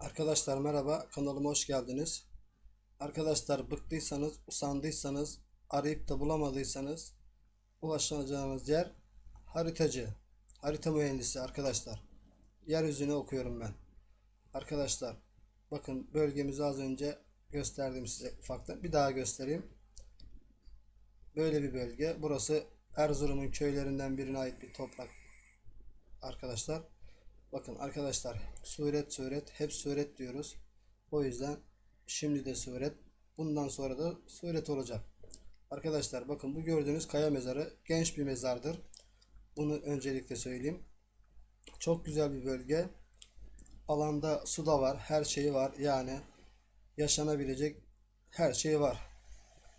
Arkadaşlar merhaba, kanalıma hoş geldiniz. Arkadaşlar bıktıysanız, usandıysanız, arayıp da bulamadıysanız ulaşacağınız yer haritacı, harita mühendisi arkadaşlar. Yeryüzünü okuyorum ben. Arkadaşlar bakın bölgemizi az önce gösterdim size ufaktan. Bir daha göstereyim. Böyle bir bölge. Burası Erzurum'un köylerinden birine ait bir toprak arkadaşlar. Bakın arkadaşlar suret suret hep suret diyoruz. O yüzden şimdi de suret bundan sonra da suret olacak. Arkadaşlar bakın bu gördüğünüz kaya mezarı genç bir mezardır. Bunu öncelikle söyleyeyim. Çok güzel bir bölge. Alanda su da var, her şeyi var. Yani yaşanabilecek her şey var.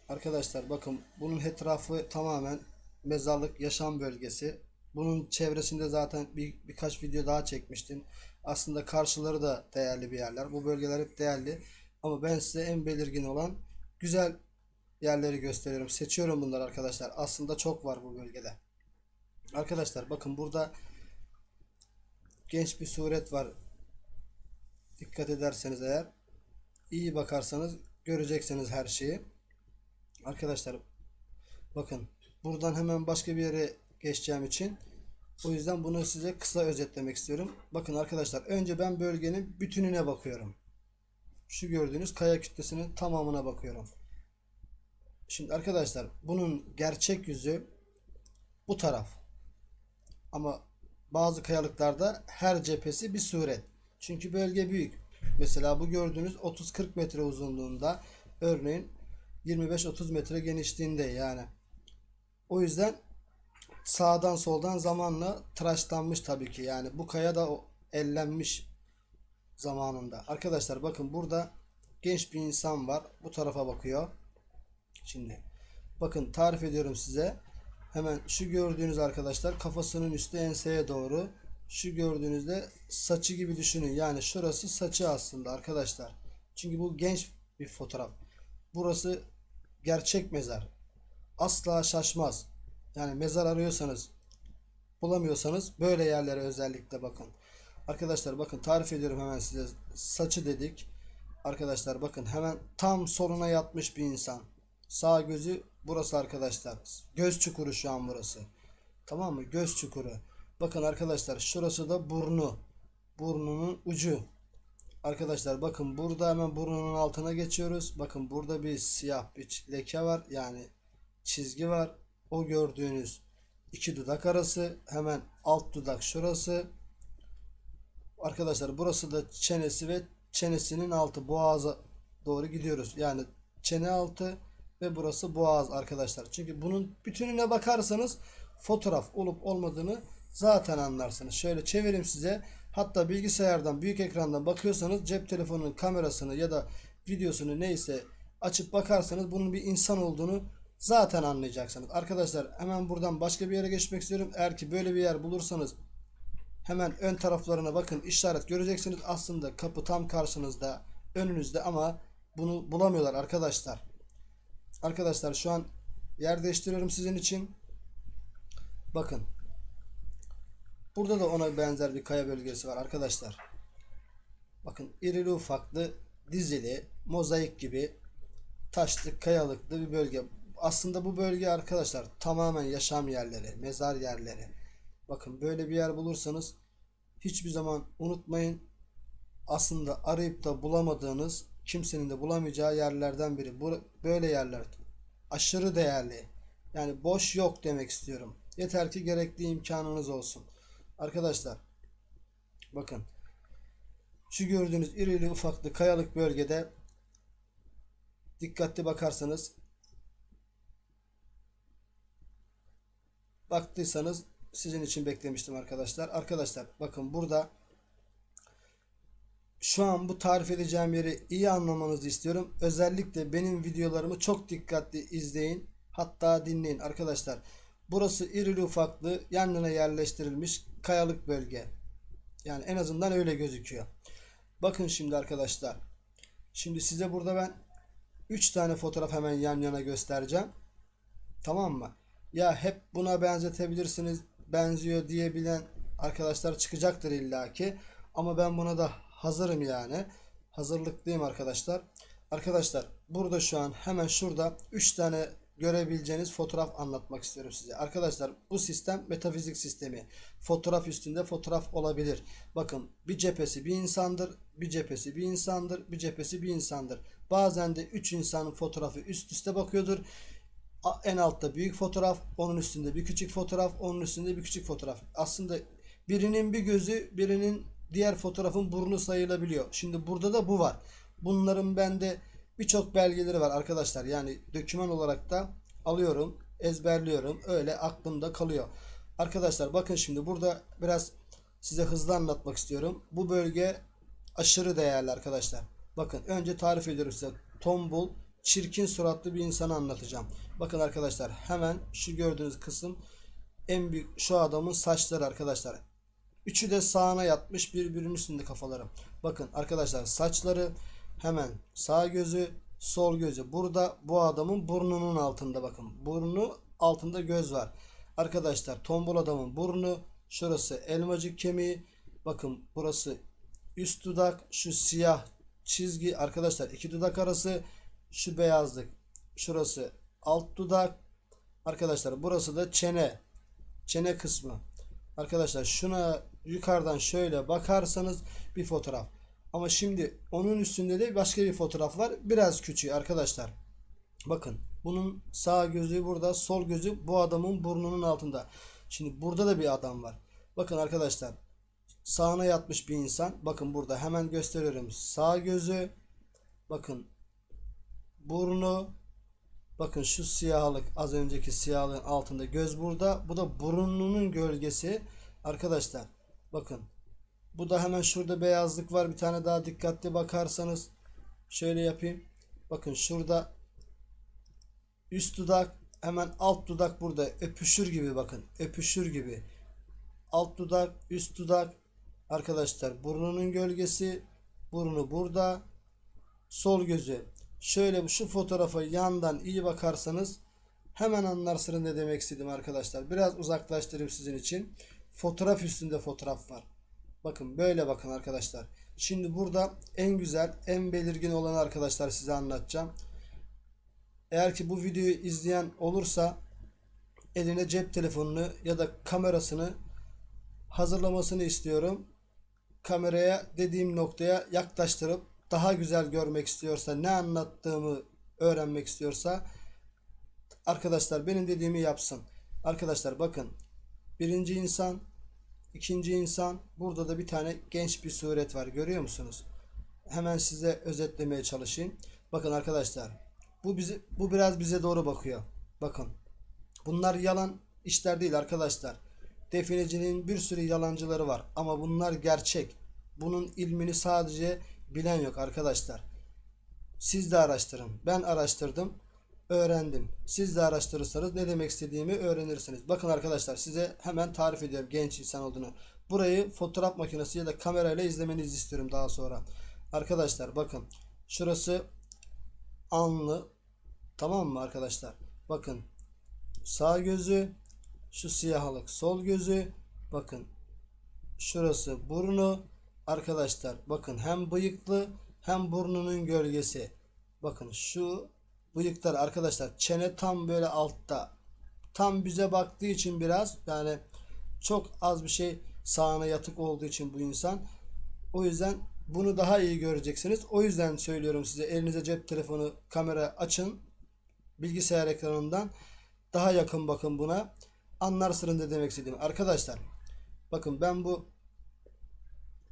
Arkadaşlar bakın bunun etrafı tamamen mezarlık yaşam bölgesi. Bunun çevresinde zaten bir, birkaç video daha çekmiştim. Aslında karşıları da değerli bir yerler. Bu bölgeler hep değerli. Ama ben size en belirgin olan güzel yerleri gösteriyorum. Seçiyorum bunları arkadaşlar. Aslında çok var bu bölgede. Arkadaşlar bakın burada genç bir suret var. Dikkat ederseniz eğer iyi bakarsanız göreceksiniz her şeyi. Arkadaşlar bakın buradan hemen başka bir yere geçeceğim için o yüzden bunu size kısa özetlemek istiyorum. Bakın arkadaşlar önce ben bölgenin bütününe bakıyorum. Şu gördüğünüz kaya kütlesinin tamamına bakıyorum. Şimdi arkadaşlar bunun gerçek yüzü bu taraf. Ama bazı kayalıklarda her cephesi bir suret. Çünkü bölge büyük. Mesela bu gördüğünüz 30-40 metre uzunluğunda örneğin 25-30 metre genişliğinde yani. O yüzden sağdan soldan zamanla tıraşlanmış tabii ki. Yani bu kaya da ellenmiş zamanında. Arkadaşlar bakın burada genç bir insan var. Bu tarafa bakıyor. Şimdi bakın tarif ediyorum size. Hemen şu gördüğünüz arkadaşlar kafasının üstü enseye doğru. Şu gördüğünüzde saçı gibi düşünün. Yani şurası saçı aslında arkadaşlar. Çünkü bu genç bir fotoğraf. Burası gerçek mezar. Asla şaşmaz. Yani mezar arıyorsanız bulamıyorsanız böyle yerlere özellikle bakın. Arkadaşlar bakın tarif ediyorum hemen size. Saçı dedik. Arkadaşlar bakın hemen tam soluna yatmış bir insan. Sağ gözü burası arkadaşlar. Göz çukuru şu an burası. Tamam mı? Göz çukuru. Bakın arkadaşlar şurası da burnu. Burnunun ucu. Arkadaşlar bakın burada hemen burnunun altına geçiyoruz. Bakın burada bir siyah bir leke var. Yani çizgi var. O gördüğünüz iki dudak arası. Hemen alt dudak şurası. Arkadaşlar burası da çenesi ve çenesinin altı boğaza doğru gidiyoruz. Yani çene altı ve burası boğaz arkadaşlar. Çünkü bunun bütününe bakarsanız fotoğraf olup olmadığını zaten anlarsınız. Şöyle çevireyim size. Hatta bilgisayardan büyük ekrandan bakıyorsanız cep telefonunun kamerasını ya da videosunu neyse açıp bakarsanız bunun bir insan olduğunu zaten anlayacaksınız. Arkadaşlar hemen buradan başka bir yere geçmek istiyorum. Eğer ki böyle bir yer bulursanız hemen ön taraflarına bakın işaret göreceksiniz. Aslında kapı tam karşınızda önünüzde ama bunu bulamıyorlar arkadaşlar. Arkadaşlar şu an yer değiştiriyorum sizin için. Bakın. Burada da ona benzer bir kaya bölgesi var arkadaşlar. Bakın irili ufaklı dizili mozaik gibi taşlı kayalıklı bir bölge. Aslında bu bölge arkadaşlar tamamen yaşam yerleri, mezar yerleri. Bakın böyle bir yer bulursanız hiçbir zaman unutmayın. Aslında arayıp da bulamadığınız kimsenin de bulamayacağı yerlerden biri. Bu, böyle yerler aşırı değerli. Yani boş yok demek istiyorum. Yeter ki gerekli imkanınız olsun. Arkadaşlar bakın şu gördüğünüz irili ufaklı kayalık bölgede dikkatli bakarsanız baktıysanız sizin için beklemiştim arkadaşlar. Arkadaşlar bakın burada şu an bu tarif edeceğim yeri iyi anlamanızı istiyorum. Özellikle benim videolarımı çok dikkatli izleyin. Hatta dinleyin arkadaşlar. Burası irili ufaklı yan yana yerleştirilmiş kayalık bölge. Yani en azından öyle gözüküyor. Bakın şimdi arkadaşlar. Şimdi size burada ben 3 tane fotoğraf hemen yan yana göstereceğim. Tamam mı? Ya hep buna benzetebilirsiniz. Benziyor diyebilen arkadaşlar çıkacaktır illaki. Ama ben buna da hazırım yani. Hazırlıklıyım arkadaşlar. Arkadaşlar burada şu an hemen şurada 3 tane görebileceğiniz fotoğraf anlatmak istiyorum size. Arkadaşlar bu sistem metafizik sistemi. Fotoğraf üstünde fotoğraf olabilir. Bakın bir cephesi bir insandır, bir cephesi bir insandır, bir cephesi bir insandır. Bazen de 3 insanın fotoğrafı üst üste bakıyordur. En altta büyük fotoğraf, onun üstünde bir küçük fotoğraf, onun üstünde bir küçük fotoğraf. Aslında birinin bir gözü, birinin diğer fotoğrafın burnu sayılabiliyor. Şimdi burada da bu var. Bunların bende birçok belgeleri var arkadaşlar. Yani döküman olarak da alıyorum, ezberliyorum. Öyle aklımda kalıyor. Arkadaşlar bakın şimdi burada biraz size hızlı anlatmak istiyorum. Bu bölge aşırı değerli arkadaşlar. Bakın önce tarif ediyorum size. Tombul, çirkin suratlı bir insanı anlatacağım. Bakın arkadaşlar hemen şu gördüğünüz kısım en büyük şu adamın saçları arkadaşlar. Üçü de sağına yatmış birbirinin üstünde kafaları. Bakın arkadaşlar saçları hemen sağ gözü sol gözü. Burada bu adamın burnunun altında bakın. Burnu altında göz var. Arkadaşlar tombul adamın burnu şurası elmacık kemiği. Bakın burası üst dudak şu siyah çizgi arkadaşlar iki dudak arası şu beyazlık şurası alt dudak. Arkadaşlar burası da çene çene kısmı. Arkadaşlar şuna yukarıdan şöyle bakarsanız bir fotoğraf. Ama şimdi onun üstünde de başka bir fotoğraf var. Biraz küçüğü arkadaşlar. Bakın bunun sağ gözü burada sol gözü bu adamın burnunun altında. Şimdi burada da bir adam var. Bakın arkadaşlar sağına yatmış bir insan. Bakın burada hemen gösteriyorum. Sağ gözü. Bakın burnu. Bakın şu siyahlık az önceki siyahlığın altında göz burada. Bu da burnunun gölgesi. Arkadaşlar bakın. Bu da hemen şurada beyazlık var. Bir tane daha dikkatli bakarsanız şöyle yapayım. Bakın şurada üst dudak hemen alt dudak burada öpüşür gibi bakın. Öpüşür gibi. Alt dudak, üst dudak, Arkadaşlar burnunun gölgesi burnu burada sol gözü şöyle şu fotoğrafa yandan iyi bakarsanız hemen anlarsınız ne demek istedim arkadaşlar. Biraz uzaklaştırayım sizin için. Fotoğraf üstünde fotoğraf var. Bakın böyle bakın arkadaşlar. Şimdi burada en güzel en belirgin olan arkadaşlar size anlatacağım. Eğer ki bu videoyu izleyen olursa eline cep telefonunu ya da kamerasını hazırlamasını istiyorum. Kameraya dediğim noktaya yaklaştırıp daha güzel görmek istiyorsa, ne anlattığımı öğrenmek istiyorsa arkadaşlar benim dediğimi yapsın. Arkadaşlar bakın birinci insan, ikinci insan burada da bir tane genç bir suret var görüyor musunuz? Hemen size özetlemeye çalışayım. Bakın arkadaşlar bu bizi bu biraz bize doğru bakıyor. Bakın bunlar yalan işler değil arkadaşlar. Definecinin bir sürü yalancıları var ama bunlar gerçek. Bunun ilmini sadece bilen yok arkadaşlar. Siz de araştırın. Ben araştırdım, öğrendim. Siz de araştırırsanız ne demek istediğimi öğrenirsiniz. Bakın arkadaşlar size hemen tarif ediyorum genç insan olduğunu. Burayı fotoğraf makinesi ya da kamerayla izlemenizi istiyorum daha sonra. Arkadaşlar bakın şurası alnı tamam mı arkadaşlar? Bakın sağ gözü şu siyahlık sol gözü bakın şurası burnu arkadaşlar bakın hem bıyıklı hem burnunun gölgesi. Bakın şu bıyıklar arkadaşlar çene tam böyle altta. Tam bize baktığı için biraz yani çok az bir şey sağına yatık olduğu için bu insan. O yüzden bunu daha iyi göreceksiniz. O yüzden söylüyorum size elinize cep telefonu kamera açın. Bilgisayar ekranından daha yakın bakın buna. Anlarsınız ne demek istediğimi. Arkadaşlar bakın ben bu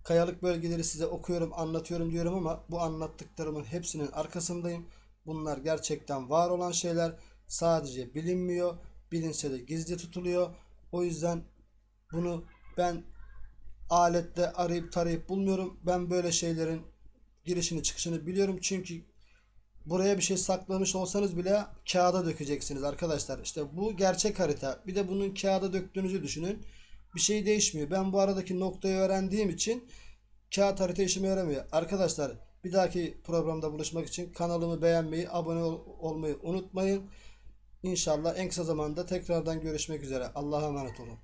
kayalık bölgeleri size okuyorum, anlatıyorum diyorum ama bu anlattıklarımın hepsinin arkasındayım. Bunlar gerçekten var olan şeyler. Sadece bilinmiyor. Bilinse de gizli tutuluyor. O yüzden bunu ben alette arayıp tarayıp bulmuyorum. Ben böyle şeylerin girişini çıkışını biliyorum. Çünkü buraya bir şey saklamış olsanız bile kağıda dökeceksiniz arkadaşlar. İşte bu gerçek harita. Bir de bunun kağıda döktüğünüzü düşünün. Bir şey değişmiyor. Ben bu aradaki noktayı öğrendiğim için kağıt harita işime yaramıyor. Arkadaşlar bir dahaki programda buluşmak için kanalımı beğenmeyi, abone ol- olmayı unutmayın. İnşallah en kısa zamanda tekrardan görüşmek üzere. Allah'a emanet olun.